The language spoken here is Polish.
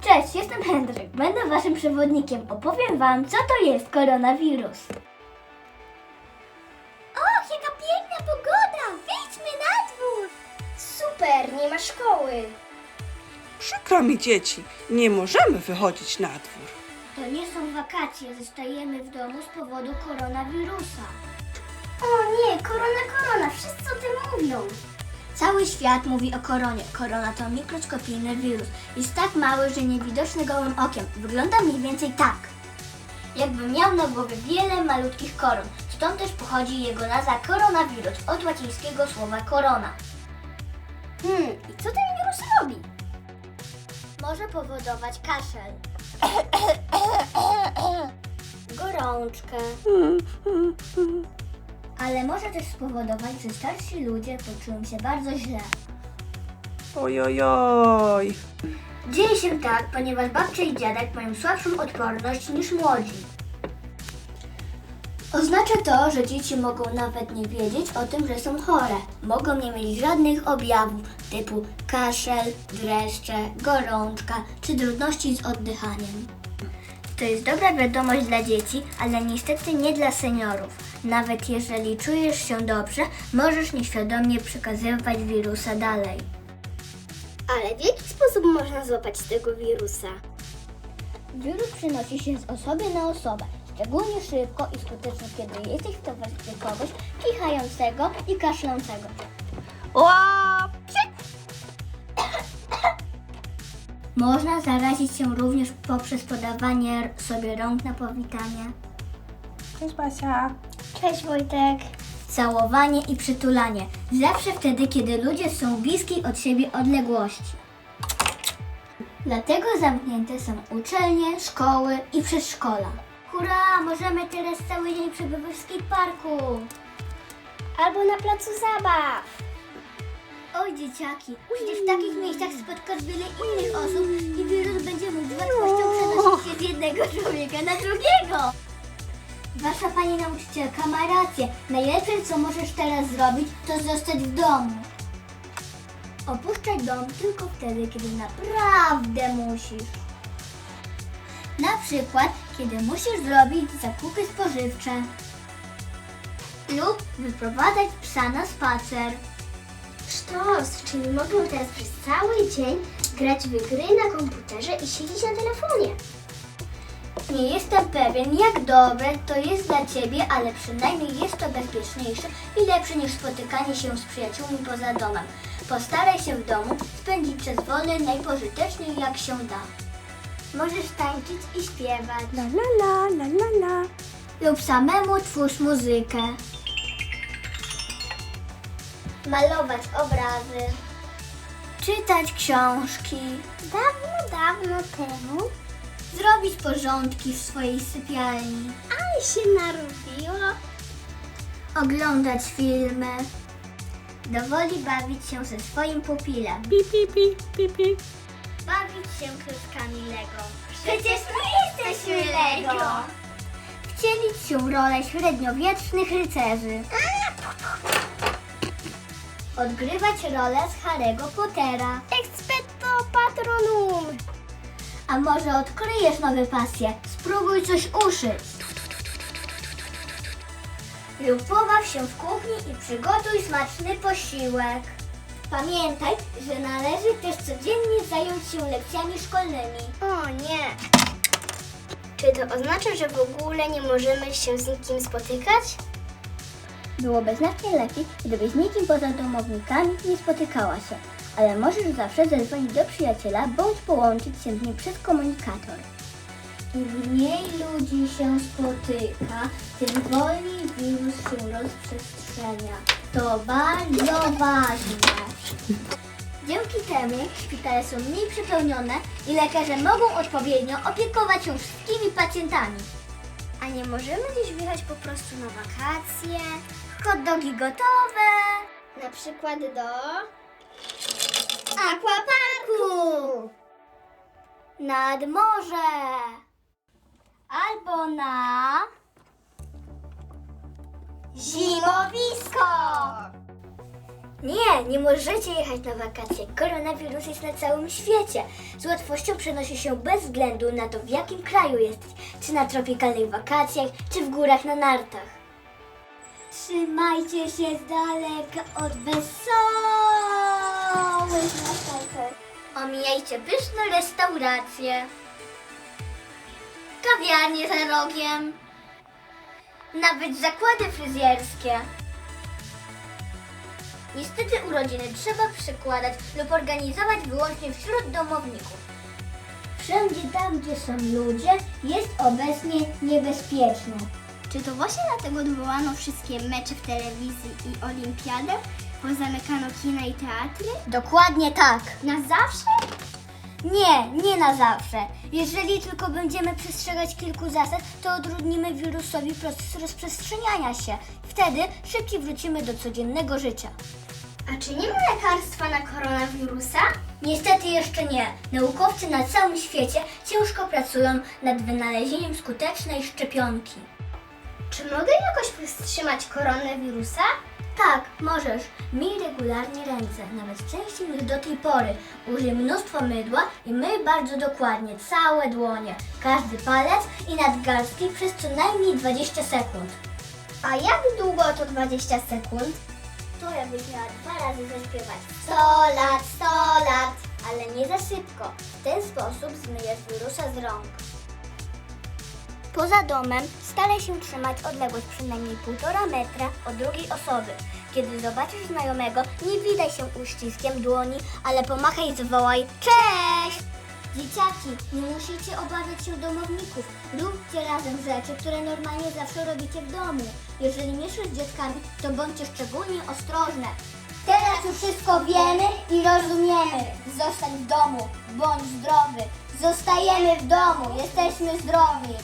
Cześć, jestem Hendryk. Będę waszym przewodnikiem. Opowiem wam, co to jest koronawirus. Och, jaka piękna pogoda! Wyjdźmy na dwór! Super, nie ma szkoły. Przykro mi dzieci, nie możemy wychodzić na dwór. To nie są wakacje, zostajemy w domu z powodu koronawirusa. O nie, korona, korona, wszyscy o tym mówią. Cały świat mówi o koronie. Korona to mikroskopijny wirus. Jest tak mały, że niewidoczny gołym okiem. Wygląda mniej więcej tak. Jakby miał na głowie wiele malutkich koron. Stąd też pochodzi jego nazwa koronawirus od łacińskiego słowa korona. Hmm, i co ten wirus robi? Może powodować kaszel, gorączkę, ale może też spowodować, że starsi ludzie poczują się bardzo źle. Ojojoj. Dzieje się tak, ponieważ babcia i dziadek mają słabszą odporność niż młodzi. Oznacza to, że dzieci mogą nawet nie wiedzieć o tym, że są chore. Mogą nie mieć żadnych objawów typu kaszel, dreszcze, gorączka czy trudności z oddychaniem. To jest dobra wiadomość dla dzieci, ale niestety nie dla seniorów. Nawet jeżeli czujesz się dobrze, możesz nieświadomie przekazywać wirusa dalej. Ale w jaki sposób można złapać tego wirusa? Wirus przenosi się z osoby na osobę, szczególnie szybko i skutecznie, kiedy jesteś w towarzystwie kogoś kichającego i kaszlącego. Można zarazić się również poprzez podawanie sobie rąk na powitanie, Cześć Basia. Cześć Wojtek. Całowanie i przytulanie. Zawsze wtedy, kiedy ludzie są w bliskiej od siebie odległości. Dlatego zamknięte są uczelnie, szkoły i przedszkola. Hurra! Możemy teraz cały dzień przebywać w skateparku. Albo na placu zabaw. Oj dzieciaki, przecież w takich miejscach spotkasz wiele innych osób i wirus będzie mógł z łatwością przenosić się z jednego człowieka na drugiego. Wasza pani nauczycielka ma rację. Najlepsze, co możesz teraz zrobić, to zostać w domu. Opuszczaj dom tylko wtedy, kiedy naprawdę musisz. Na przykład, kiedy musisz zrobić zakupy spożywcze. Lub wyprowadzać psa na spacer. Sztos, czyli mogę teraz przez cały dzień grać w gry na komputerze i siedzieć na telefonie. Nie jestem pewien, jak dobre to jest dla Ciebie, ale przynajmniej jest to bezpieczniejsze i lepsze niż spotykanie się z przyjaciółmi poza domem. Postaraj się w domu spędzić czas wolny najpożyteczniej jak się da. Możesz tańczyć i śpiewać La la la la la la. lub samemu twórz muzykę. Malować obrazy. Czytać książki. Dawno, dawno temu, Zrobić porządki w swojej sypialni. ale się narobiło. oglądać filmy, dowoli bawić się ze swoim pupilem, Pi pi pi pi pi. bawić się klockami Lego. Przecież my jesteśmy Lego! Wcielić się w rolę średniowiecznych rycerzy. Odgrywać rolę z Harry'ego Pottera. Expecto patronum. A może odkryjesz nowe pasje? Spróbuj coś uszyć. Lub pobaw się w kuchni i przygotuj smaczny posiłek. Pamiętaj, że należy też codziennie zająć się lekcjami szkolnymi. O nie. Czy to oznacza, że w ogóle nie możemy się z nikim spotykać? Byłoby znacznie lepiej, gdybyś z nikim poza domownikami nie spotykała się, ale możesz zawsze zadzwonić do przyjaciela bądź połączyć się z nim przez komunikator. Im mniej ludzi się spotyka, tym wolniej wirus się rozprzestrzenia. To bardzo ważne. Dzięki temu szpitale są mniej przepełnione i lekarze mogą odpowiednio opiekować się wszystkimi pacjentami. A nie możemy gdzieś wyjechać po prostu na wakacje? Hot dogi gotowe! Na przykład do... Aquaparku! Nad morze! Albo na... Zimowisko! Nie, nie możecie jechać na wakacje. Koronawirus jest na całym świecie. Z łatwością przenosi się bez względu na to, w jakim kraju jesteś. Czy na tropikalnych wakacjach, czy w górach na nartach. Trzymajcie się z daleka od wesołych następów. Omijajcie pyszne restauracje. Kawiarnie za rogiem. Nawet zakłady fryzjerskie. Niestety urodziny trzeba przykładać lub organizować wyłącznie wśród domowników. Wszędzie tam, gdzie są ludzie, jest obecnie niebezpiecznie. Czy to właśnie dlatego odwołano wszystkie mecze w telewizji i olimpiadę? Pozamykano kina i teatry? Dokładnie tak. Na zawsze? Nie, nie na zawsze. Jeżeli tylko będziemy przestrzegać kilku zasad, to odtrudnimy wirusowi proces rozprzestrzeniania się. Wtedy szybciej wrócimy do codziennego życia. A czy nie ma lekarstwa na koronawirusa? Niestety jeszcze nie. Naukowcy na całym świecie ciężko pracują nad wynalezieniem skutecznej szczepionki. Czy mogę jakoś powstrzymać koronawirusa? Tak, możesz. Myj regularnie ręce, nawet częściej niż do tej pory. Użyj mnóstwo mydła i myj bardzo dokładnie całe dłonie, każdy palec i nadgarstki przez co najmniej 20 sekund. A jak długo to 20 sekund? To jakbyś miała dwa razy zaśpiewać 100 lat, 100 lat. ale nie za szybko. W ten sposób zmyjesz wirusa z rąk. Poza domem staraj się trzymać odległość przynajmniej 1,5 metra od drugiej osoby. Kiedy zobaczysz znajomego, nie widaj się uściskiem dłoni, ale pomachaj i zawołaj Cześć! Dzieciaki, nie musicie obawiać się domowników. Róbcie razem rzeczy, które normalnie zawsze robicie w domu. Jeżeli mieszasz z dzieckami, to bądźcie szczególnie ostrożne. Teraz już wszystko wiemy i rozumiemy. Zostań w domu, bądź zdrowy. Zostajemy w domu, jesteśmy zdrowi.